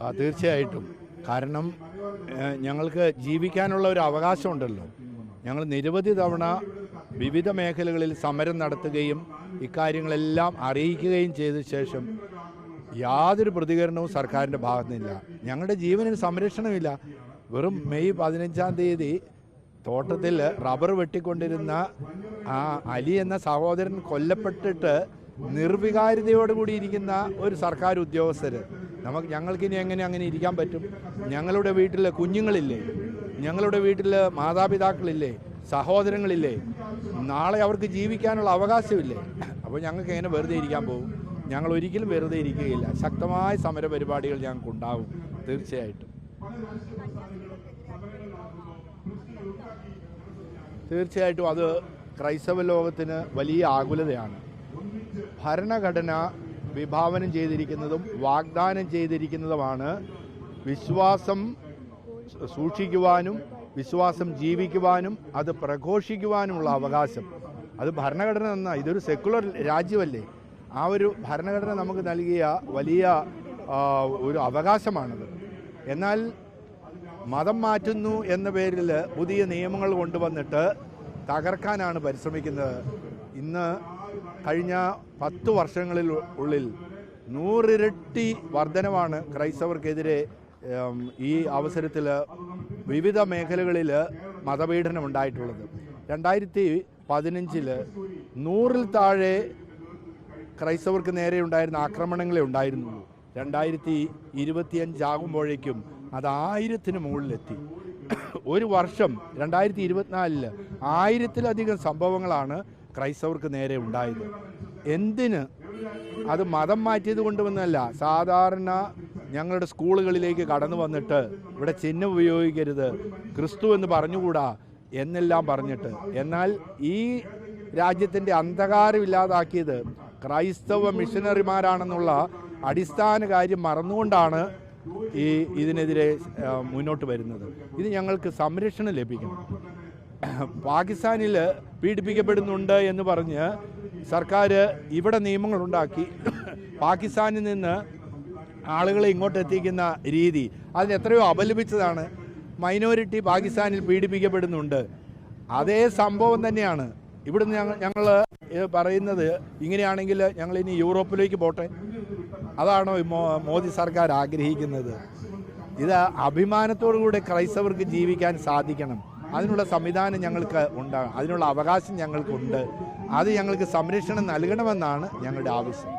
ആ, തീർച്ചയായിട്ടും. കാരണം ഞങ്ങൾക്ക് ജീവിക്കാനുള്ള ഒരു അവകാശമുണ്ടല്ലോ. ഞങ്ങൾ നിരവധി തവണ വിവിധ മേഖലകളിൽ സമരം നടത്തുകയും ഇക്കാര്യങ്ങളെല്ലാം അറിയിക്കുകയും ചെയ്ത ശേഷം യാതൊരു പ്രതികരണവും സർക്കാരിന്റെ ഭാഗത്തു നിന്നില്ല ഞങ്ങളുടെ ജീവനിന് സംരക്ഷണമില്ല വെറും മെയ് പതിനഞ്ചാം തീയതി തോട്ടത്തിൽ റബ്ബർ വെട്ടിക്കൊണ്ടിരുന്ന ആ അലി എന്ന സഹോദരൻ കൊല്ലപ്പെട്ടിട്ട് നിർവികാര്യതയോടുകൂടി ഇരിക്കുന്ന ഒരു സർക്കാർ ഉദ്യോഗസ്ഥർ. നമുക്ക് ഞങ്ങൾക്കിനി എങ്ങനെ അങ്ങനെ ഇരിക്കാൻ പറ്റും? ഞങ്ങളുടെ വീട്ടിൽ കുഞ്ഞുങ്ങളില്ലേ? ഞങ്ങളുടെ വീട്ടിൽ മാതാപിതാക്കളില്ലേ? സഹോദരങ്ങളില്ലേ? നാളെ അവർക്ക് ജീവിക്കാനുള്ള അവകാശമില്ലേ? അപ്പോൾ ഞങ്ങൾക്ക് എങ്ങനെ വെറുതെ ഇരിക്കാൻ പോകും? ഞങ്ങൾ ഒരിക്കലും വെറുതെ ഇരിക്കുകയില്ല. ശക്തമായ സമര പരിപാടികൾ ഞങ്ങൾക്ക് ഉണ്ടാവും തീർച്ചയായിട്ടും. തീർച്ചയായിട്ടും അത് ക്രൈസ്തവ ലോകത്തിന് വലിയ ആകുലതയാണ്. ഭരണഘടന വിഭാവനം ചെയ്തിരിക്കുന്നതും വാഗ്ദാനം ചെയ്തിരിക്കുന്നതുമാണ് വിശ്വാസം സൂക്ഷിക്കുവാനും വിശ്വാസം ജീവിക്കുവാനും അത് പ്രഘോഷിക്കുവാനുമുള്ള അവകാശം. അത് ഭരണഘടന എന്ന ഇതൊരു സെക്കുലർ രാജ്യമല്ലേ? ആ ഒരു ഭരണഘടന നമുക്ക് നൽകിയ വലിയ ഒരു അവകാശമാണത്. എന്നാൽ മതം മാറ്റുന്നു എന്ന പേരിൽ പുതിയ നിയമങ്ങൾ കൊണ്ടുവന്നിട്ട് തകർക്കാനാണ് പരിശ്രമിക്കുന്നത്. ഇന്ന് കഴിഞ്ഞ പത്ത് വർഷങ്ങളിൽ ഉള്ളിൽ നൂറിരട്ടി വർധനവാണ് ക്രൈസ്തവർക്കെതിരെ ഈ അവസരത്തിൽ വിവിധ മേഖലകളിൽ മതപീഡനം ഉണ്ടായിട്ടുള്ളത്. രണ്ടായിരത്തി പതിനഞ്ചിൽ നൂറിൽ താഴെ ക്രൈസ്തവർക്ക് നേരെ ഉണ്ടായിരുന്ന ആക്രമണങ്ങളെ ഉണ്ടായിരുന്നുള്ളൂ. രണ്ടായിരത്തി ഇരുപത്തിയഞ്ചാകുമ്പോഴേക്കും അത് ആയിരത്തിന് മുകളിലെത്തി. ഒരു വർഷം രണ്ടായിരത്തി ഇരുപത്തിനാലിൽ ആയിരത്തിലധികം സംഭവങ്ങളാണ് ക്രൈസ്തവർക്ക് നേരെ ഉണ്ടായത്. എന്തിന്? അത് മതം മാറ്റിയത് കൊണ്ടുവന്നല്ല സാധാരണ ഞങ്ങളുടെ സ്കൂളുകളിലേക്ക് കടന്നു വന്നിട്ട് ഇവിടെ ചിഹ്നം ഉപയോഗിക്കരുത്. ക്രിസ്തു എന്ന് പറഞ്ഞുകൂടാ എന്നെല്ലാം പറഞ്ഞിട്ട്. എന്നാൽ ഈ രാജ്യത്തിന്റെ അന്ധകാരം ഇല്ലാതാക്കിയത് ക്രൈസ്തവ മിഷനറിമാരാണെന്നുള്ള അടിസ്ഥാന കാര്യം മറന്നുകൊണ്ടാണ് ഈ ഇതിനെതിരെ മുന്നോട്ട് വരുന്നത്. ഇത് ഞങ്ങൾക്ക് സംരക്ഷണം ലഭിക്കണം. പാകിസ്ഥാനിൽ പീഡിപ്പിക്കപ്പെടുന്നുണ്ട് എന്ന് പറഞ്ഞ് സർക്കാർ ഇവിടെ നിയമങ്ങളുണ്ടാക്കി പാകിസ്ഥാനിൽ നിന്ന് ആളുകളെ ഇങ്ങോട്ട് എത്തിക്കുന്ന രീതി. അതിന് എത്രയോ അപലപിച്ചതാണ്. മൈനോറിറ്റി പാകിസ്ഥാനിൽ പീഡിപ്പിക്കപ്പെടുന്നുണ്ട്. അതേ സംഭവം തന്നെയാണ്. ഇവിടുന്ന് ഞങ്ങൾ ഞങ്ങൾ പറയുന്നത് ഇങ്ങനെയാണെങ്കിൽ ഞങ്ങൾ ഇനി യൂറോപ്പിലേക്ക് പോട്ടെ. അതാണോ മോദി സർക്കാർ ആഗ്രഹിക്കുന്നത്. ഇത് അഭിമാനത്തോടു കൂടെ ക്രൈസ്തവർക്ക് ജീവിക്കാൻ സാധിക്കണം. അതിനുള്ള സംവിധാനം ഞങ്ങൾക്ക് ഉണ്ടാകും അതിനുള്ള അവകാശം ഞങ്ങൾക്കുണ്ട്. അത് ഞങ്ങൾക്ക് സംരക്ഷണം നൽകണമെന്നാണ് ഞങ്ങളുടെ ആവശ്യം.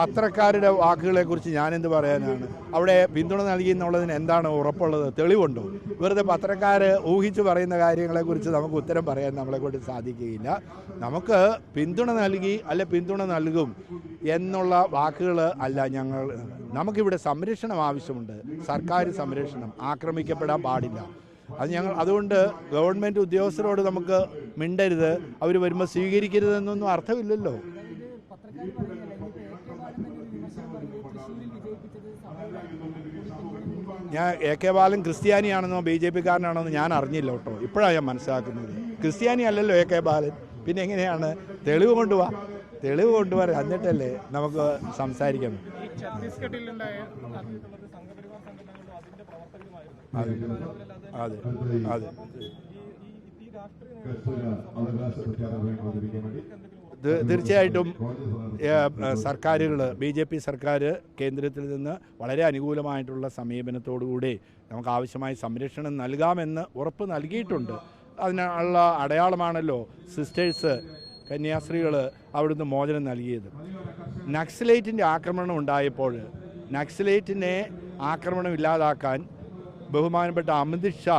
പത്രക്കാരുടെ വാക്കുകളെ കുറിച്ച് ഞാനെന്ത് പറയാനാണ്? അവിടെ പിന്തുണ നൽകി എന്നുള്ളതിന് എന്താണ് ഉറപ്പുള്ളത്? തെളിവുണ്ടോ? വെറുതെ പത്രക്കാർ ഊഹിച്ചു പറയുന്ന കാര്യങ്ങളെക്കുറിച്ച് നമുക്ക് ഉത്തരം പറയാൻ നമ്മളെ കൊണ്ട് സാധിക്കുകയില്ല. നമുക്ക് പിന്തുണ നൽകി അല്ലെ പിന്തുണ നൽകും എന്നുള്ള വാക്കുകൾ അല്ല ഞങ്ങൾ. നമുക്കിവിടെ സംരക്ഷണം ആവശ്യമുണ്ട്. സർക്കാർ സംരക്ഷണം. ആക്രമിക്കപ്പെടാൻ പാടില്ല. അത് ഞങ്ങൾ അതുകൊണ്ട് ഗവൺമെന്റ് ഉദ്യോഗസ്ഥരോട് നമുക്ക് മിണ്ടരുത്. അവർ വരുമ്പോൾ സ്വീകരിക്കരുതെന്നൊന്നും അർത്ഥമില്ലല്ലോ. ഞാൻ എ കെ ബാലൻ ക്രിസ്ത്യാനിയാണെന്നോ ബി ജെ പി എന്ന് ഞാൻ അറിഞ്ഞില്ല കേട്ടോ. ഇപ്പോഴാണ് ഞാൻ മനസ്സിലാക്കുന്നത്. ക്രിസ്ത്യാനി അല്ലല്ലോ എ കെ ബാലൻ. പിന്നെ എങ്ങനെയാണ്? തെളിവ് കൊണ്ടുപോവാ തെളിവ് കൊണ്ടുവരാം എന്നിട്ടല്ലേ നമുക്ക് സംസാരിക്കണം അതെ അതെ. അതെ അവകാശ പ്രഖ്യാപനം വേണ്ടി തീർച്ചയായിട്ടും സർക്കാരുകൾ ബി ജെ പി സർക്കാർ കേന്ദ്രത്തിൽ നിന്ന് വളരെ അനുകൂലമായിട്ടുള്ള സമീപനത്തോടുകൂടി നമുക്ക് ആവശ്യമായ സംരക്ഷണം നൽകാമെന്ന് ഉറപ്പ് നൽകിയിട്ടുണ്ട്. അതിനുള്ള അടയാളമാണല്ലോ സിസ്റ്റേഴ്സ് കന്യാസ്ത്രീകൾ അവിടുന്ന് മോചനം നൽകിയത്. നക്സലേറ്റിന്റെ ആക്രമണം ഉണ്ടായപ്പോൾ നക്സലേറ്റിനെ ആക്രമണം ഇല്ലാതാക്കാൻ ബഹുമാനപ്പെട്ട അമിത് ഷാ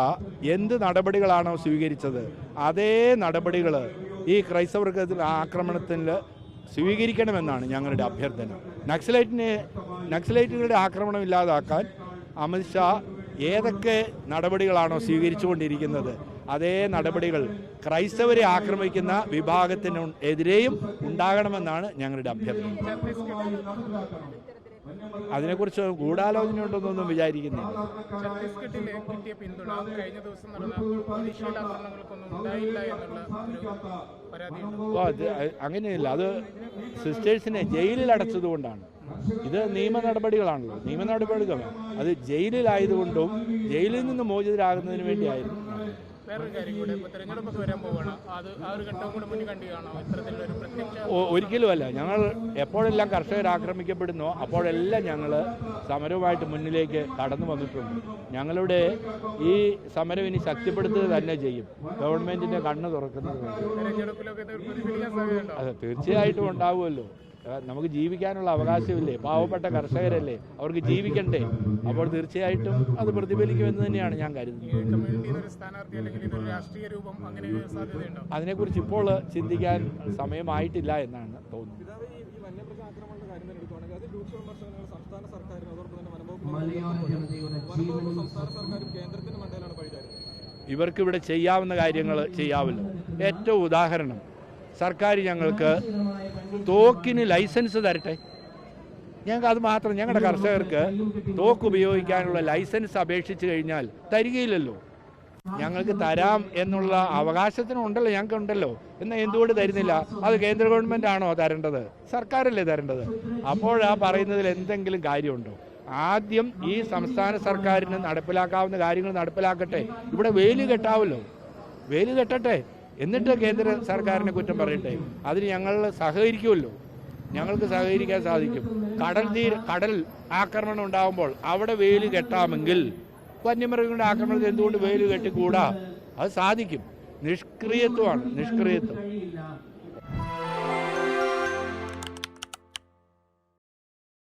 എന്ത് നടപടികളാണോ സ്വീകരിച്ചത് അതേ നടപടികൾ ഈ ക്രൈസ്തവർക്ക് ആക്രമണത്തിൽ സ്വീകരിക്കണമെന്നാണ് ഞങ്ങളുടെ അഭ്യർത്ഥന. നക്സലൈറ്റിനെ നക്സലൈറ്റുകളുടെ ആക്രമണം ഇല്ലാതാക്കാൻ അമിത്ഷാ ഏതൊക്കെ നടപടികളാണോ സ്വീകരിച്ചുകൊണ്ടിരിക്കുന്നത് അതേ നടപടികൾ ക്രൈസ്തവരെ ആക്രമിക്കുന്ന വിഭാഗത്തിന് എതിരെയും ഉണ്ടാകണമെന്നാണ് ഞങ്ങളുടെ അഭ്യർത്ഥന. അതിനെക്കുറിച്ച് ഗൂഢാലോചന ഉണ്ടെന്നൊന്നും വിചാരിക്കുന്നില്ല. അങ്ങനെയല്ല കിട്ടിയ പിന്തുണ കഴിഞ്ഞ ദിവസം നടന്ന ആക്രമണങ്ങൾക്കൊന്നും ഉണ്ടായില്ല എന്നുള്ള അങ്ങനെയില്ല. അത് സിസ്റ്റേഴ്സിനെ ജയിലിൽ അടച്ചതുകൊണ്ടാണ് ഇത് നിയമ നടപടികളാണല്ലോ. നിയമ നടപടികൾ അത് ജയിലിലായതുകൊണ്ടും ജയിലിൽ നിന്ന് മോചിതരാകുന്നതിന് വേണ്ടിയായിരുന്നു. വേറൊരു കാര്യം കൂടെ ഇപ്പോൾ തെരഞ്ഞെടുപ്പൊക്കെ വരാൻ പോവുകയാണ് അത് ആ ഒരു ഘട്ടവും കൂടെ മുന്നിൽ കണ്ടുകയാണോ ഇത്തരത്തിലൊരു പ്രത്യക്ഷ ഒ- ഒരിക്കലുമല്ല. ഞങ്ങൾ എപ്പോഴെല്ലാം കർഷകർ ആക്രമിക്കപ്പെടുന്നോ അപ്പോഴെല്ലാം ഞങ്ങൾ സമരവുമായിട്ട് മുന്നിലേക്ക് കടന്നു വന്നിട്ടുണ്ട്. ഞങ്ങളുടെ ഈ സമരം ഇനി ശക്തിപ്പെടുത്തുക തന്നെ ചെയ്യും. ഗവൺമെന്റിന്റെ കണ്ണ് തുറക്കുന്നത് അത് തീർച്ചയായിട്ടും ഉണ്ടാവുമല്ലോ. നമുക്ക് ജീവിക്കാനുള്ള അവകാശമില്ലേ? പാവപ്പെട്ട കർഷകരല്ലേ? അവർക്ക് ജീവിക്കണ്ടേ? അപ്പോൾ തീർച്ചയായിട്ടും അത് പ്രതിഫലിക്കുമെന്ന് തന്നെയാണ് ഞാൻ കരുതുന്നത്. കമ്മ്യൂണിറ്റിയിൽ ഒരു സ്ഥാനാർത്ഥി ഇതൊരു രാഷ്ട്രീയ രൂപം അങ്ങനെ സാധ്യതയുണ്ടോ? അതിനെക്കുറിച്ച് ഇപ്പോൾ ചിന്തിക്കാൻ സമയമായിട്ടില്ല എന്നാണ് തോന്നുന്നത്. ഇവർക്കിവിടെ ചെയ്യാവുന്ന കാര്യങ്ങൾ ചെയ്യാമല്ലോ ഏറ്റവും ഉദാഹരണം സർക്കാർ ഞങ്ങൾക്ക് തോക്കിന് ലൈസൻസ് തരട്ടെ? ഞങ്ങൾക്ക് അത് മാത്രം ഞങ്ങളുടെ കർഷകർക്ക് തോക്ക് ഉപയോഗിക്കാനുള്ള ലൈസൻസ് അപേക്ഷിച്ച് കഴിഞ്ഞാൽ തരികയില്ലല്ലോ. ഞങ്ങൾക്ക് തരാം എന്നുള്ള അവകാശത്തിനുണ്ടല്ലോ ഞങ്ങൾക്ക് ഉണ്ടല്ലോ എന്നാൽ എന്തുകൊണ്ട് തരുന്നില്ല? അത് കേന്ദ്ര ഗവൺമെന്റ് ആണോ തരേണ്ടത്? സർക്കാരല്ലേ തരേണ്ടത്? അപ്പോഴാ പറയുന്നതിൽ എന്തെങ്കിലും കാര്യമുണ്ടോ? ആദ്യം ഈ സംസ്ഥാന സർക്കാരിന് നടപ്പിലാക്കാവുന്ന കാര്യങ്ങൾ നടപ്പിലാക്കട്ടെ. ഇവിടെ വേലി കെട്ടാവല്ലോ. വേലി കെട്ടട്ടെ. എന്നിട്ട് കേന്ദ്ര സർക്കാരിനെ കുറ്റം പറയട്ടെ? അതിന് ഞങ്ങൾ സഹകരിക്കുമല്ലോ. ഞങ്ങൾക്ക് സഹകരിക്കാൻ സാധിക്കും. കടൽ തീര കടൽ ആക്രമണം ഉണ്ടാകുമ്പോൾ അവിടെ വെയിൽ കെട്ടാമെങ്കിൽ വന്യമൃഗങ്ങളുടെ ആക്രമണത്തിൽ എന്തുകൊണ്ട് വെയിൽ കെട്ടിക്കൂടാ? അത് സാധിക്കും. നിഷ്ക്രിയത്വമാണ് നിഷ്ക്രിയത്വം.